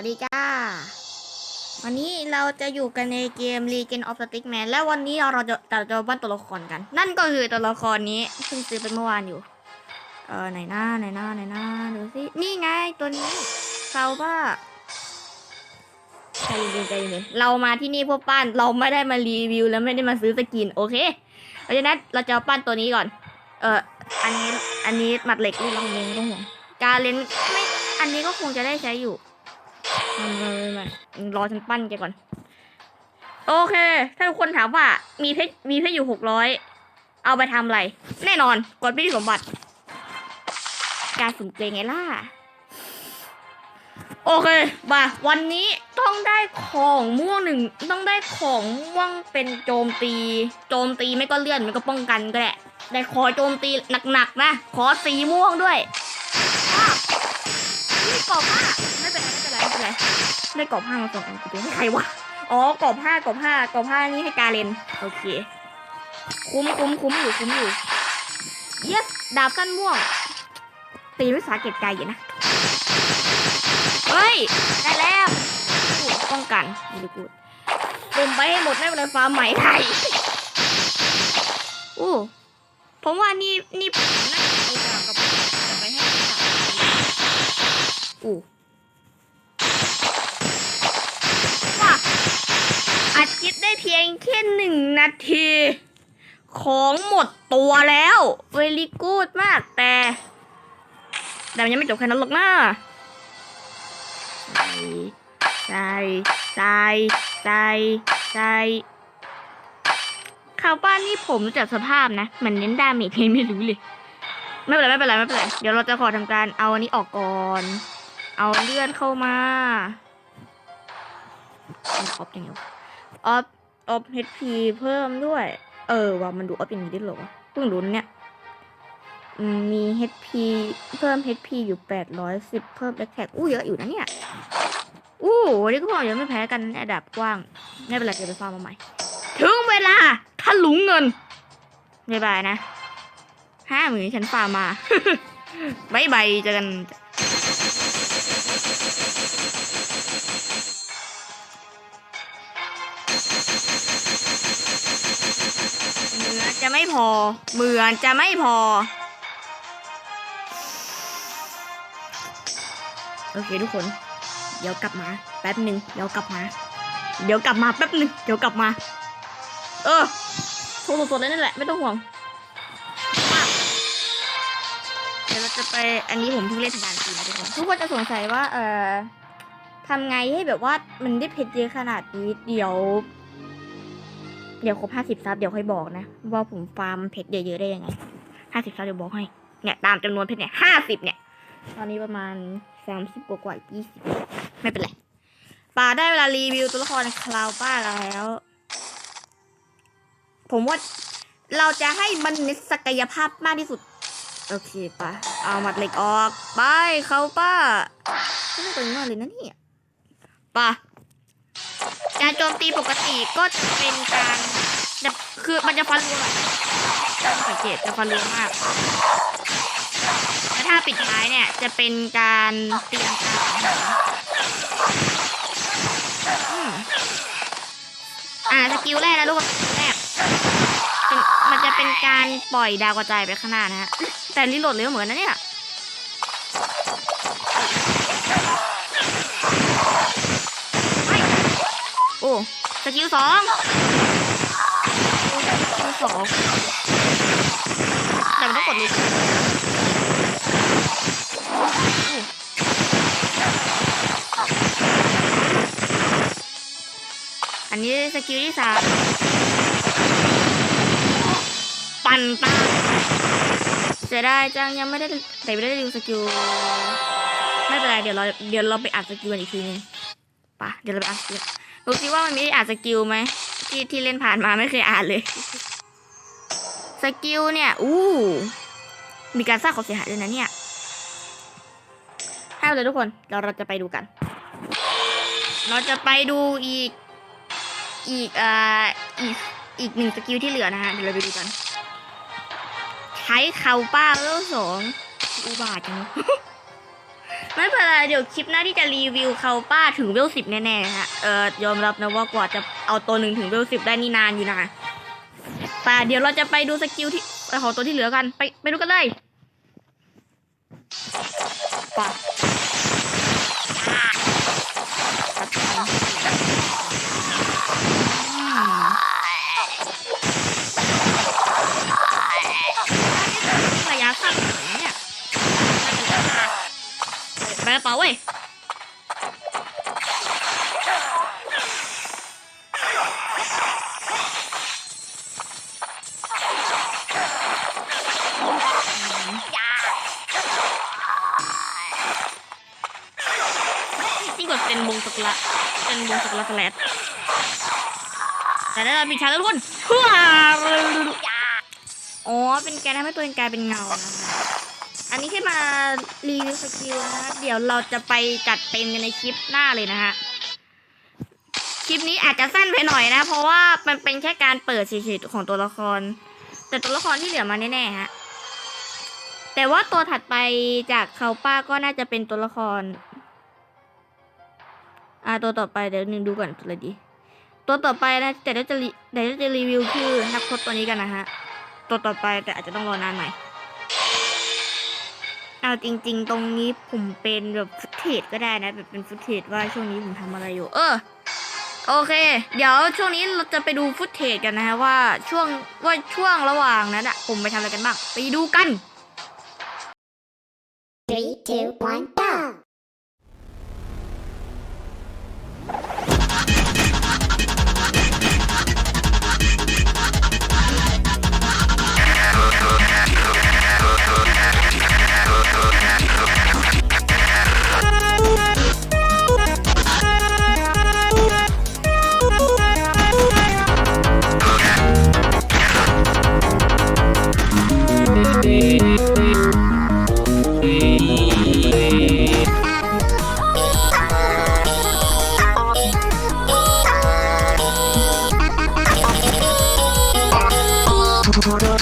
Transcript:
วัสดีจ้า วันนี้เราจะอยู่กันในเกม Legend of Stickman และวันนี้เราจะเราจะวาดตัวละครกัน นั่นก็คือตัวละครนี้เพิ่งซื้อไปเมื่อวานอยู่ เออไหนหน้าไหนหน้าไหนหน้าดูสิ นี่ไงตัวนี้เขาว่าใจเย็นใจเย็นเรามาที่นี่เพื่อปั้น เราไม่ได้มารีวิว แล้วไม่ได้มาซื้อสกินโอเค เพราะฉะนั้นเราจะเอาปั้นตัวนี้ก่อน เอออันนี้อันนี้หมัดเหล็กลูกลังเลงต้องห่วงการเลนไม่ อันนี้ก็คงจะได้ใช้อยู่ ไม่ไม่ไม่รอฉันปั้นแกก่อน โอเค ถ้าทุกคนถามว่า มีเพชรมีเพชรอยู่หกร้อยเอาไปทำอะไร แน่นอนกดพิธีสมบัติ การสุ่มเกงไงล่ะ โอเคมาวันนี้ต้องได้ของม่วงหนึ่งต้องได้ของม่วงเป็นโจมตี โจมตีไม่ก็เลื่อนไม่ก็ป้องกันก็แหละได้ขอโจมตีหนักๆนะ ขอสีม่วงด้วยอ้าวนี่กรอบผ้าไม่ไรไม่เป็นไรไม่เป็นไรได้กรอบผ้ามาส่งกันกูให้ใครวะอ๋อกรอบผ้ากรอบผ้ากรอบผ้านี่ให้กาเลนโอเค คุ้มคุ้มคุ้มอยู่คุ้มอยู่เย็ดาบสั้นม่วงตีด้วยสาเกตไกลอยู่นะเฮ้ยได้แล้วพูดป้องกันด้พูดปุ่มไปให้หมดไม่เป็นไรฟาร์มใหม่ไทยอู้ผมว่านี่นี่ผมน่าจะเอาดาบกับไปให้อู้ว่า อัดคลิปได้เพียงแค่หนึ่งนาที ของหมดตัวแล้วเวลีกูดมากแต่ แต่มันยังไม่จบแค่นั้นหรอกนะใส่ใส่ใส่ใส่ข่าวบ้านนี่ผมจัดสภาพนะมันเน้นดาเมจเพลงไม่รู้เลยไม่เป็นไรไม่เป็นไรไม่เป็นไรเดี๋ยวเราจะขอทำการเอาอันนี้ออกก่อน เอาเลื่อนเข้ามาออฟยังไงว ออฟออฟ HP เพิ่มด้วย เออว่ามันดูออฟอย่างนี้ได้เหรอวะเพิ่งรู้นเนี่ยอืมมี HP เพิ่ม HP อยู่แปดร้อยสิบเพิ่ม Attack อู้เยอะอยู่นะเนี่ยอู้วันนี้ก็พอเยอะไม่แพ้กันในดับกว้าง ไม่เป็นไรเดี๋ยวไปฟาร์มมาใหม่ ถึงเวลาทะลุงเงินบายบายนะห้าหมื่นฉันฟาร์มมาบายบายเจอกัน เหมือนจะไม่พอ เหมือนจะไม่พอ โอเคทุกคน เดี๋ยวกลับมา แป๊บหนึ่งเดี๋ยวกลับมา เดี๋ยวกลับมาแป๊บหนึ่งเดี๋ยวกลับมา เออโทรสดๆเลยนั่นแหละ ไม่ต้องห่วงเดี๋ยวเราจะไปอันนี้ผมเพิ่งเล่นทางการจีนนะทุกคนทุกคนจะสงสัยว่า เอ่อทำไงให้แบบว่ามันได้เพชรเยอะขนาดนี้เดี๋ยว เดี๋ยวครบห้าสิบซับเดี๋ยวค่อยบอกนะ ว่าผมฟาร์มเพชรเยอะๆได้ยังไงห้าสิบซับเดี๋ยวบอกให้ เนี่ยตามจำนวนเพชรเนี่ยห้าสิบเนี่ย ตอนนี้ประมาณสามสิบกว่าๆยี่สิบไม่เป็นไรป่าได้เวลารีวิวตัวละครคลาวป้าแล้ว ผมว่าเราจะให้มันมีศักยภาพมากที่สุด โอเคป่ะเอาหมัดเหล็กออก ไปเขาป้าไม่ได้ตัวนี้มาเลยนะเนี่ยป่ะ การโจมตีปกติก็จะเป็นการคือมันจะฟันรัวอะสังเกตจะฟันรัวมากแล้วถ้าปิดท้ายเนี่ยจะเป็นการเตรียมการอืมอ่าสกิลแรกนะลูกแรกมันจะเป็นการปล่อยดาวกระจายไปข้างหน้านะฮะแต่รีโหลดเร็วเหมือนนะเนี่ย กิลสองสกิลสองแต่มันต้องกดลิฟต์อันนี้สกิลที่สามปั่นตาเสียดายจังยังไม่ได้แต่ไม่ได้ดูสกิลไม่เป็นไรเดี๋ยวเราเดี๋ยวเราไปอัดสกิลกันอีกทีนึงปะเดี๋ยวเราไปอัดสกิล ดูสิดว่ามันมีอ่านสกิลไหมที่ที่เล่นผ่านมาไม่เคยอ่านเลย สกิลเนี่ย อู้ มีการสร้างความเสียหายด้วยนะเนี่ยให้เลยทุกคนเราเราจะไปดูกัน เราจะไปดูอีก อีกอ่าอีกอีกหนึ่งสกิลที่เหลือนะฮะเดี๋ยวเราไปดูกัน ใช้เขาป้าเลเวลสองอุบาทจัง ไม่เป็นไรเดี๋ยวคลิปหน้าที่จะรีวิวเขาป้าถึงเวลสิบแน่ๆฮะเออยอมรับนะว่ากว่าจะเอาตัวหนึ่งถึงเวลสิบได้นี่นานอยู่นะแต่เดี๋ยวเราจะไปดูสกิลที่เอ่อของตัวที่เหลือกันไปไปดูกันเลยไปะระยะสั้นขนาดนี้เนี่ย ไปกระเป๋าเว้ยยิ่กว่าเป็นวงสกุละเป็นวงสกุละสแลดแต่ได้มีชาแล้วทุกคนอ๋อ เป็นแกนทำให้ตัวเองกลายเป็นเงานะคะ อันนี้แค่มารีวิวสกิลนะเดี๋ยวเราจะไปจัดเต็มกันในคลิปหน้าเลยนะฮะ คลิปนี้อาจจะสั้นไปหน่อยนะ เพราะว่ามันเป็นแค่การเปิดเฉยๆของตัวละคร แต่ตัวละครที่เหลือมาแน่ๆฮะ แต่ว่าตัวถัดไปจากเขาป้าก็น่าจะเป็นตัวละคร อ่าตัวต่อไปเดี๋ยวหนึ่งดูก่อนตัวอะไรดี ตัวต่อไปนะแต่เดี๋ยวจะรีเดี๋ยวจะรีวิวคือนักพจน์ตัวนี้กันนะฮะ ตัวต่อไปแต่อาจจะต้องรอนานหน่อย เอาจริง ๆ ตรงนี้ผมเป็นแบบฟุตเทจก็ได้นะแบบเป็นฟุตเทจว่าช่วงนี้ผมทำอะไรอยู่ เออโอเค เดี๋ยวช่วงนี้เราจะไปดูฟุตเทจกันนะฮะว่าช่วงว่าช่วงระหว่างนั้นอะผมไปทำอะไรกันบ้าง ไปดูกัน Three, two, one, go!